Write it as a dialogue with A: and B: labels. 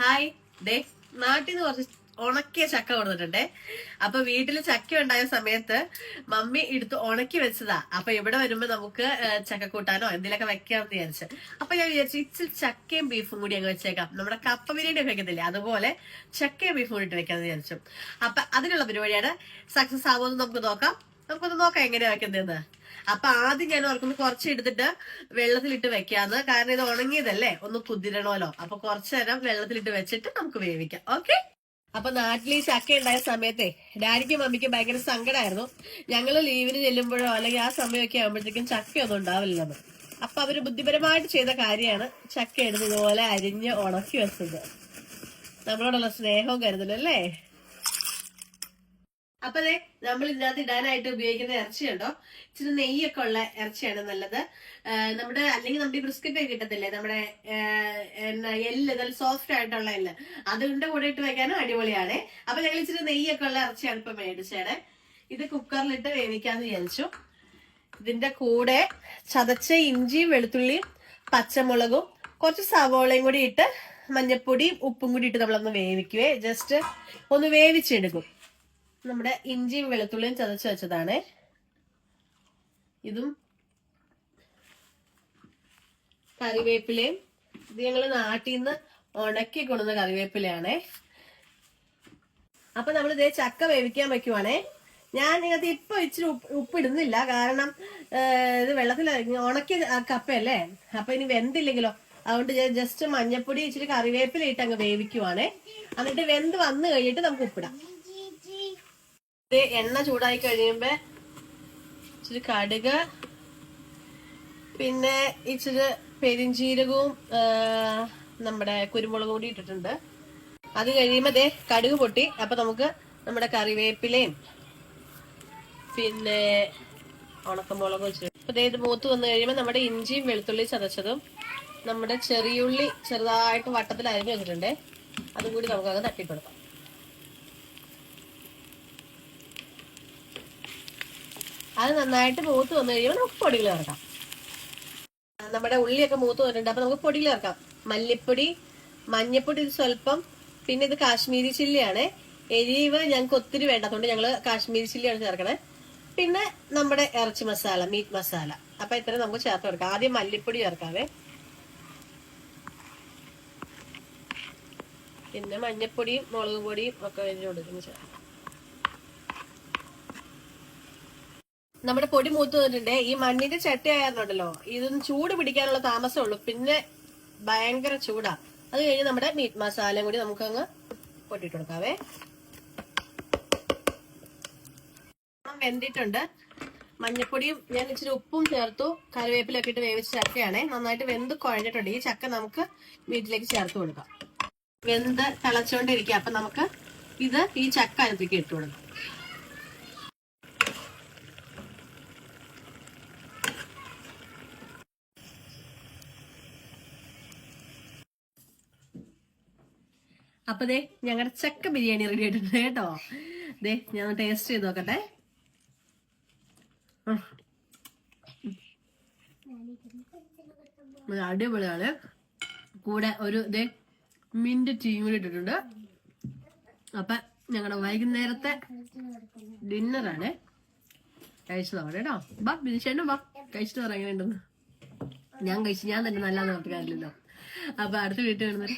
A: Hi. Day നാട്ടിൽ നിന്ന് കുറച്ച് ഉണക്കിയ ചക്ക കൊടുത്തിട്ടുണ്ടേ. അപ്പൊ വീട്ടിൽ ചക്ക ഉണ്ടായ സമയത്ത് മമ്മി എടുത്ത് ഉണക്കി വെച്ചതാ. അപ്പൊ ഇവിടെ വരുമ്പോ നമുക്ക് ഏഹ്, ചക്ക കൂട്ടാനോ എന്തെങ്കിലുമൊക്കെ വെക്കാമെന്ന് വിചാരിച്ചു. അപ്പൊ ഞാൻ വിചാരിച്ചു ഇച്ചിരി ചക്കയും ബീഫും കൂടി അങ്ങ് വെച്ചേക്കാം. നമ്മുടെ കപ്പ ബിരിയാണി വെക്കത്തില്ലേ? അതുപോലെ ചക്കയും ബീഫും കൂടി ഇട്ട് വെക്കാന്ന് വിചാരിച്ചു. അപ്പൊ അതിനുള്ള പരിപാടിയാണ്. സക്സസ് ആവുമെന്ന് നമുക്ക് നോക്കാം. നമുക്കൊന്ന് നോക്കാം എങ്ങനെയാ വെക്കുന്നതെന്ന്. അപ്പൊ ആദ്യം ഞാൻ ഓർക്കുന്നു കുറച്ച് എടുത്തിട്ട് വെള്ളത്തിലിട്ട് വെക്കാന്ന്. കാരണം ഇത് ഉണങ്ങിയതല്ലേ? ഒന്ന് കുതിരണമല്ലോ. അപ്പൊ കുറച്ചു നേരം വെള്ളത്തിലിട്ട് വെച്ചിട്ട് നമുക്ക് വേവിക്കാം. ഓക്കെ അപ്പൊ നാട്ടിൽ ഈ ചക്ക ഉണ്ടായ സമയത്തെ ഡാഡിക്കും മമ്മിക്കും ഭയങ്കര സങ്കടമായിരുന്നു ഞങ്ങൾ ലീവിന് ചെല്ലുമ്പോഴോ അല്ലെങ്കിൽ ആ സമയമൊക്കെ ആകുമ്പോഴത്തേക്കും ചക്കയൊന്നും ഉണ്ടാവില്ലെന്ന് അപ്പൊ അവർ ബുദ്ധിപരമായിട്ട് ചെയ്ത കാര്യമാണ് ചക്ക എടുത്ത് ഇതുപോലെ അരിഞ്ഞ് ഉണക്കി വെച്ചത്. നമ്മളോടുള്ള സ്നേഹവും കരുതലല്ലേ അപ്പൊ അതെ നമ്മൾ ഇതിനകത്ത് ഇടാനായിട്ട് ഉപയോഗിക്കുന്ന ഇറച്ചി ഉണ്ടോ ഇച്ചിരി നെയ്യൊക്കെ ഉള്ള ഇറച്ചിയാണ് നല്ലത്. നമ്മുടെ അല്ലെങ്കിൽ നമ്മുടെ ഈ ബിസ്ക്കറ്റ് കിട്ടത്തില്ലേ? നമ്മുടെ എല്ല് നല്ല സോഫ്റ്റ് ആയിട്ടുള്ള എല്ല്. അതുകൊണ്ട് കൂടെ ഇട്ട് വെക്കാനും അടിപൊളിയാണ്. അപ്പൊ ഞങ്ങൾ ഇച്ചിരി നെയ്യൊക്കെ ഉള്ള ഇറച്ചിയാണ് ഇപ്പൊ മേടിച്ചേടെ. ഇത് കുക്കറിലിട്ട് വേവിക്കാന്ന് വിചാരിച്ചു. ഇതിന്റെ കൂടെ ചതച്ച ഇഞ്ചിയും വെളുത്തുള്ളിയും പച്ചമുളകും കുറച്ച് സവോളയും കൂടി ഇട്ട് മഞ്ഞപ്പൊടിയും ഉപ്പും കൂടി ഇട്ട് നമ്മളൊന്ന് വേവിക്കുവേ. ജസ്റ്റ് ഒന്ന് വേവിച്ചെടുക്കും. നമ്മുടെ ഇഞ്ചിയും വെളുത്തുള്ളിയും ചതച്ച് വെച്ചതാണ്. ഇതും കറിവേപ്പിലയും ഇത് ഞങ്ങൾ നാട്ടിൽ നിന്ന് ഉണക്കി കൊണ്ടുവന്ന കറിവേപ്പിലയാണേ. അപ്പൊ നമ്മൾ ഇതേ ചക്ക വേവിക്കാൻ വെക്കുവാണേ. ഞാൻ ഇതിനകത്ത് ഇപ്പൊ ഇച്ചിരി ഉപ്പ് ഉപ്പ് ഇടുന്നില്ല കാരണം ഇത് വെള്ളത്തിൽ ഉണക്കിയ കപ്പയല്ലേ? അപ്പൊ ഇനി വെന്തില്ലെങ്കിലോ? അതുകൊണ്ട് ഞാൻ ജസ്റ്റ് മഞ്ഞപ്പൊടി ഇച്ചിരി കറിവേപ്പില ഇട്ട് അങ്ങ് വേവിക്കുവാണേ. എന്നിട്ട് വെന്ത് വന്നു കഴിഞ്ഞിട്ട് നമുക്ക് ഉപ്പിടാം. എണ്ണ ചൂടായി കഴിയുമ്പോ ഇച്ചിരി കടുക് പിന്നെ ഇച്ചിരി പെരിഞ്ചീരകവും നമ്മുടെ കുരുമുളകും കൂടി ഇട്ടിട്ടുണ്ട്. അത് കഴിയുമ്പോ ദേ കടുക് പൊട്ടി. അപ്പൊ നമുക്ക് നമ്മുടെ കറിവേപ്പിലയും പിന്നെ ഉണക്കമുളകും വെച്ചിട്ട് അപ്പൊ ഇത് മൂത്ത് വന്നു കഴിയുമ്പോ നമ്മുടെ ഇഞ്ചിയും വെളുത്തുള്ളി ചതച്ചതും നമ്മുടെ ചെറിയുള്ളി ചെറുതായിട്ട് വട്ടത്തിൽ അരിഞ്ഞു വെച്ചിട്ടുണ്ടേ അതും കൂടി നമുക്കത് തട്ടിക്കൊടുക്കാം. അത് നന്നായിട്ട് മൂത്ത് വന്നു കഴിയുമ്പോൾ നമുക്ക് പൊടികൾ ചേർക്കാം. നമ്മുടെ ഉള്ളിയൊക്കെ മൂത്ത് വന്നിട്ടുണ്ട്. അപ്പൊ നമുക്ക് പൊടികൾ ചേർക്കാം. മല്ലിപ്പൊടി മഞ്ഞപ്പൊടി ഇത് സ്വല്പം പിന്നെ ഇത് കാശ്മീരി ചില്ലിയാണ്. എരിവ് ഞങ്ങൾക്ക് ഒത്തിരി വേണ്ട. അതുകൊണ്ട് ഞങ്ങൾ കാശ്മീരി ചില്ലിയാണ് ചേർക്കണേ. പിന്നെ നമ്മുടെ ഇറച്ചി മസാല മീറ്റ് മസാല. അപ്പൊ ഇത്ര നമുക്ക് ചേർത്ത് കൊടുക്കാം. ആദ്യം മല്ലിപ്പൊടി ചേർക്കാവേ. പിന്നെ മഞ്ഞപ്പൊടിയും മുളക് പൊടിയും ഒക്കെ കൊടുക്കുന്നു ചേർക്കാം. നമ്മുടെ പൊടി മൂത്ത് വന്നിട്ടുണ്ട്. ഈ മണ്ണിന്റെ ചട്ടി ആയിരുന്നുണ്ടല്ലോ ഇതൊന്ന് ചൂട് പിടിക്കാനുള്ള താമസമേ ഉള്ളൂ. പിന്നെ ഭയങ്കര ചൂടാ. അത് കഴിഞ്ഞ് നമ്മുടെ മീറ്റ് മസാലയും കൂടി നമുക്ക് അങ്ങ് പൊട്ടിട്ട് കൊടുക്കാവേ വെന്തിട്ടുണ്ട്. മഞ്ഞപ്പൊടിയും ഞാൻ ഇച്ചിരി ഉപ്പും ചേർത്തു. കറിവേപ്പിലൊക്കെ ഇട്ട് വേവിച്ച ചക്കയാണേ. നന്നായിട്ട് വെന്ത് കുഴഞ്ഞിട്ടുണ്ട്. ഈ ചക്ക നമുക്ക് വീട്ടിലേക്ക് ചേർത്ത് കൊടുക്കാം. വെന്ത് തിളച്ചോണ്ടിരിക്കുക. അപ്പൊ നമുക്ക് ഇത് ഈ ചക്ക അതിലേക്ക് ഇട്ട് കൊടുക്കാം. അപ്പൊ ദേ ഞങ്ങളുടെ ചക്ക ബിരിയാണി റെഡി ആയിട്ടുണ്ട് കേട്ടോ. ദേ ഞാൻ ടേസ്റ്റ് ചെയ്ത് നോക്കട്ടെ. അടിപൊളിയാണ് കൂടെ ഒരു ദേ മിന്റ് ടീയും കൂടി ഇട്ടിട്ടുണ്ട്. അപ്പൊ ഞങ്ങളുടെ വൈകുന്നേരത്തെ ഡിന്നറാണ് കഴിച്ചു കേട്ടോ. ബാ ബിരിച്ചേണ്ടും ബാ കഴിച്ചിട്ട് പറ എങ്ങനെയുണ്ടെന്ന് ഞാൻ കഴിച്ചു ഞാൻ തന്നെ നല്ലതെന്ന് കാര്യമില്ലല്ലോ അപ്പൊ അടുത്ത വീട്ടിൽ വരുന്നത്